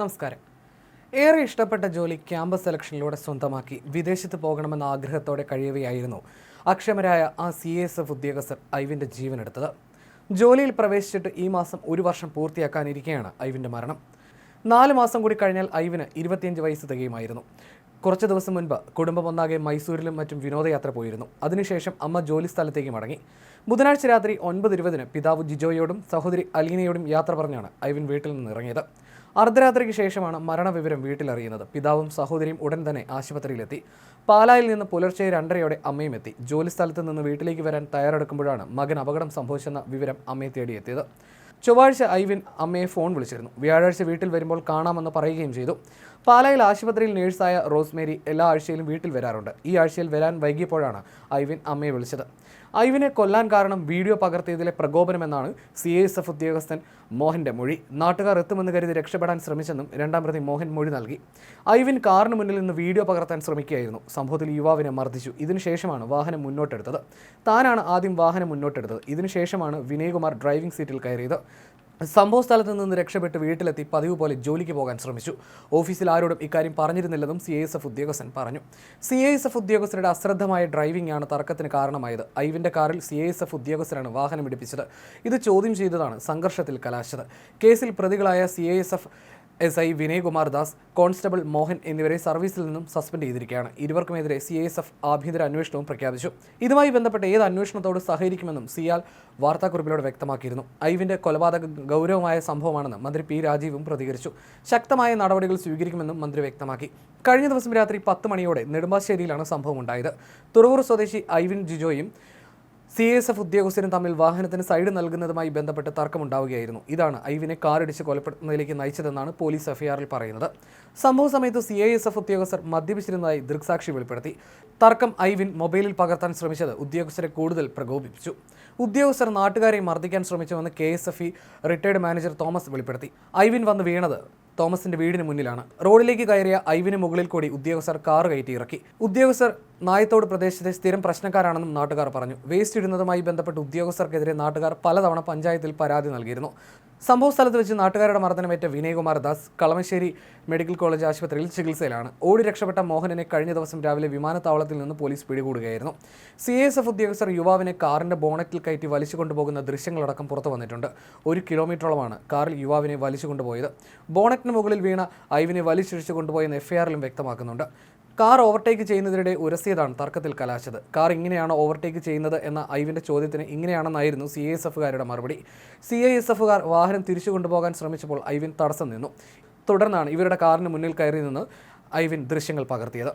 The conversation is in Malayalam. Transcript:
നമസ്കാരം. ഏറെ ഇഷ്ടപ്പെട്ട ജോലി ക്യാമ്പസ് സെലക്ഷനിലൂടെ സ്വന്തമാക്കി. വിദേശത്ത് പോകണമെന്ന ആഗ്രഹത്തോടെ കഴിയവെയായിരുന്നു അക്ഷമരായ ആ സി എസ് എഫ് ഉദ്യോഗസ്ഥർ ഐവിന്റെ ജീവനെടുത്തത്. ജോലിയിൽ പ്രവേശിച്ചിട്ട് ഈ മാസം ഒരു വർഷം പൂർത്തിയാക്കാനിരിക്കെയാണ് ഐവിന്റെ മരണം. നാല് മാസം കൂടി കഴിഞ്ഞാൽ ഐവിന് ഇരുപത്തിയഞ്ച് വയസ്സ് തികയുമായിരുന്നു. കുറച്ച് ദിവസം മുൻപ് കുടുംബം ഒന്നാകെ മൈസൂരിലും മറ്റും വിനോദയാത്ര പോയിരുന്നു. അതിനുശേഷം അമ്മ ജോലി സ്ഥലത്തേക്ക് മടങ്ങി. ബുധനാഴ്ച രാത്രി ഒൻപത് ഇരുപതിന് പിതാവ് ജിജോയോടും സഹോദരി അലീനയോടും യാത്ര പറഞ്ഞാണ് ഐവിൻ വീട്ടിൽ നിന്ന് ഇറങ്ങിയത്. അർദ്ധരാത്രിക്ക് ശേഷമാണ് മരണവിവരം വീട്ടിലറിയുന്നത്. പിതാവും സഹോദരിയും ഉടൻ തന്നെ ആശുപത്രിയിലെത്തി. പാലായിൽ നിന്ന് പുലർച്ചെ രണ്ടരയോടെ അമ്മയും എത്തി. ജോലി സ്ഥലത്ത് നിന്ന് വീട്ടിലേക്ക് വരാൻ തയ്യാറെടുക്കുമ്പോഴാണ് മകൻ അപകടം സംഭവിച്ചെന്ന വിവരം അമ്മയെ തേടിയെത്തിയത്. ചൊവ്വാഴ്ച ഐവിൻ അമ്മയെ ഫോൺ വിളിച്ചിരുന്നു. വ്യാഴാഴ്ച വീട്ടിൽ വരുമ്പോൾ കാണാമെന്ന് പറയുകയും ചെയ്തു. പാലായിൽ ആശുപത്രിയിൽ നേഴ്സായ റോസ്മേരി എല്ലാ ആഴ്ചയിലും വീട്ടിൽ വരാറുണ്ട്. ഈ ആഴ്ചയിൽ വരാൻ വൈകിയപ്പോഴാണ് ഐവിൻ അമ്മയെ വിളിച്ചത്. ഐവിനെ കൊല്ലാൻ കാരണം വീഡിയോ പകർത്തിയതിലെ പ്രകോപനമെന്നാണ് സി എസ് എഫ് ഉദ്യോഗസ്ഥൻ മോഹന്റെ മൊഴി. നാട്ടുകാർ എത്തുമെന്ന് കരുതി രക്ഷപ്പെടാൻ ശ്രമിച്ചെന്നും രണ്ടാം പ്രതി മോഹൻ മൊഴി നൽകി. ഐവിൻ കാറിന് മുന്നിൽ നിന്ന് വീഡിയോ പകർത്താൻ ശ്രമിക്കുകയായിരുന്നു. സംഭവത്തിൽ യുവാവിനെ മർദ്ദിച്ചു. ഇതിനുശേഷമാണ് വാഹനം മുന്നോട്ടെടുത്തത്. താനാണ് ആദ്യം വാഹനം മുന്നോട്ടെടുത്തത്. ഇതിനുശേഷമാണ് വിനയകുമാർ ഡ്രൈവിംഗ് സീറ്റിൽ കയറിയത്. സംഭവ സ്ഥലത്ത് നിന്ന് രക്ഷപ്പെട്ട് വീട്ടിലെത്തി പതിവ് പോലെ ജോലിക്ക് പോകാൻ ശ്രമിച്ചു. ഓഫീസിൽ ആരോടും ഇക്കാര്യം പറഞ്ഞിരുന്നില്ലെന്നും സി ഐ എസ് എഫ് ഉദ്യോഗസ്ഥൻ പറഞ്ഞു. സി ഐ എസ് എഫ് ഉദ്യോഗസ്ഥരുടെ അശ്രദ്ധമായ ഡ്രൈവിംഗ് ആണ് തർക്കത്തിന് കാരണമായത്. ഐവിന്റെ കാറിൽ സി ഐ എസ് എഫ് ഉദ്യോഗസ്ഥരാണ് വാഹനം ഇടിപ്പിച്ചത്. ഇത് ചോദ്യം ചെയ്തതാണ് സംഘർഷത്തിൽ കലാശത് കേസിൽ പ്രതികളായ C I S F S I Vinaykumar Das constable Mohan എന്നിവരെ സർവീസിൽ നിന്നും സസ്പെൻഡ് ചെയ്തിരിക്കുകയാണ്. ഇരുവർക്കുമെതിരെ സി എസ് എഫ് ആഭ്യന്തര അന്വേഷണവും പ്രഖ്യാപിച്ചു. ഇതുമായി ബന്ധപ്പെട്ട് ഏത് അന്വേഷണത്തോട് സഹകരിക്കുമെന്നും സിയാൽ വാർത്താക്കുറിപ്പിലൂടെ വ്യക്തമാക്കിയിരുന്നു. ഐവിന്റെ കൊലപാതക ഗൗരവമായ സംഭവമാണെന്ന് മന്ത്രി പി രാജീവും പ്രതികരിച്ചു. ശക്തമായ നടപടികൾ സ്വീകരിക്കുമെന്നും മന്ത്രി വ്യക്തമാക്കി. കഴിഞ്ഞ ദിവസം രാത്രി പത്ത് മണിയോടെ നെടുമ്പാശ്ശേരിയിലാണ് സംഭവം ഉണ്ടായത് തുറവൂർ സ്വദേശി ഐവിൻ ജിജോയും സി എസ് എഫ് ഉദ്യോഗസ്ഥരും തമ്മിൽ വാഹനത്തിന് സൈഡ് നൽകുന്നതുമായി ബന്ധപ്പെട്ട് തർക്കമുണ്ടാവുകയായിരുന്നു. ഇതാണ് ഐവിനെ കാറിടിച്ച് കൊലപ്പെടുത്തുന്നതിലേക്ക് നയിച്ചതെന്നാണ് പോലീസ് എഫ്ഐആറിൽ പറയുന്നത്. സംഭവ സമയത്ത് സി എസ് എഫ് ഉദ്യോഗസ്ഥർ മദ്യപിച്ചിരുന്നതായി ദൃക്സാക്ഷി വെളിപ്പെടുത്തി. തർക്കം ഐവിൻ മൊബൈലിൽ പകർത്താൻ ശ്രമിച്ചത് ഉദ്യോഗസ്ഥരെ കൂടുതൽ പ്രകോപിപ്പിച്ചു. ഉദ്യോഗസ്ഥർ നാട്ടുകാരെ മർദ്ദിക്കാൻ ശ്രമിച്ചുവെന്ന് K S F E retired manager Thomas വെളിപ്പെടുത്തി. ഐവിൻ വന്ന് വീണത് തോമസിന്റെ വീടിന് മുന്നിലാണ്. റോഡിലേക്ക് കയറിയ ഐവിന് മുകളിൽ കൂടി ഉദ്യോഗസ്ഥർ കാർ കയറ്റി ഇറക്കി. ഉദ്യോഗസ്ഥർ നായത്തോട് പ്രദേശത്തെ സ്ഥിരം പ്രശ്നക്കാരാണെന്നും നാട്ടുകാർ പറഞ്ഞു. വേസ്റ്റ് ഇടുന്നതുമായി ബന്ധപ്പെട്ട് ഉദ്യോഗസ്ഥർക്കെതിരെ നാട്ടുകാർ പലതവണ പഞ്ചായത്തിൽ പരാതി നൽകിയിരുന്നു. സംഭവ സ്ഥലത്ത് വെച്ച് നാട്ടുകാരുടെ മർദ്ദനമേറ്റ വിനയകുമാർ ദാസ് കളമശ്ശേരി മെഡിക്കൽ കോളേജ് ആശുപത്രിയിൽ ചികിത്സയിലാണ്. ഓടി രക്ഷപ്പെട്ട മോഹനനെ കഴിഞ്ഞ ദിവസം രാവിലെ വിമാനത്താവളത്തിൽ നിന്ന് പോലീസ് പിടികൂടുകയായിരുന്നു. സി എസ് എഫ് ഉദ്യോഗസ്ഥർ യുവാവിനെ കാറിന്റെ ബോണറ്റിൽ കയറ്റി വലിച്ചു കൊണ്ടുപോകുന്ന ദൃശ്യങ്ങളടക്കം പുറത്തു വന്നിട്ടുണ്ട്. ഒരു കിലോമീറ്ററോളമാണ് കാറിൽ യുവാവിനെ വലിച്ചു കൊണ്ടുപോയത്. ബോണറ്റിന് മുകളിൽ വീണ ഐവിനെ വലിച്ചിഴിച്ചു കൊണ്ടുപോയെന്ന് എഫ്ഐആറിലും വ്യക്തമാക്കുന്നുണ്ട്. കാർ ഓവർടേക്ക് ചെയ്യുന്നതിനിടെ ഉരസിയതാണ് തർക്കത്തിൽ കലാശത് കാർ ഇങ്ങനെയാണ് ഓവർടേക്ക് ചെയ്യുന്നത് എന്ന ഐവിന്റെ ചോദ്യത്തിന് ഇങ്ങനെയാണെന്നായിരുന്നു സി ഐ എസ് എഫുകാരുടെ മറുപടി. സി ഐ എസ് എഫുകാർ വാഹനം തിരിച്ചു കൊണ്ടുപോകാൻ ശ്രമിച്ചപ്പോൾ ഐവിൻ തടസ്സം നിന്നു. തുടർന്നാണ് ഇവരുടെ കാറിന് മുന്നിൽ കയറി നിന്ന് ഐവിൻ ദൃശ്യങ്ങൾ പകർത്തിയത്.